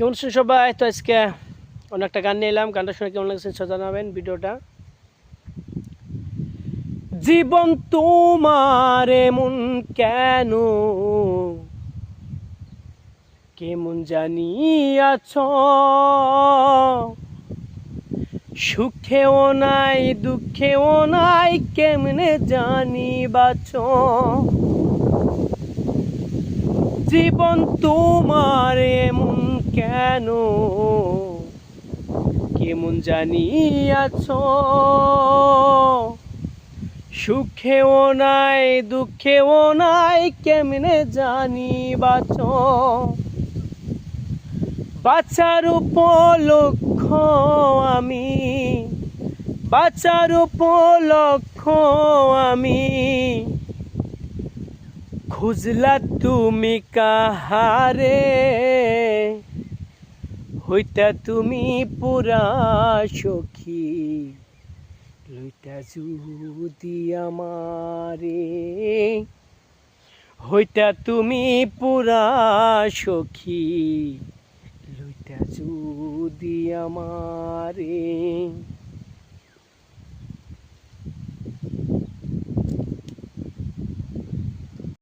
কেমন আছেন সবাই? তো আজকে অনেকটা গান নিয়ে এলাম। গানটা শুনে কেমন লাগছে জানাবেন ভিডিওটা। জীবন তোমার এমন কেন? কেমন জানি আছো সুখেও নাই, দুঃখেও নাই, কেমনে জানি বাছো জীবন তোমার এমন কেন? কেমন জানি আছো সুখেও নাই, দুঃখেও নাই, কেমনে জানি বাছো বাচ্চার উপলক্ষ আমি বাচ্চার উপলক্ষ আমি খুঁজলা তুমি কাহারে? হইতা তুমি পুরা সখী। লইতা যদি আমারে? হইতা তুমি পুরা সখী। লইতা যদি আমারে?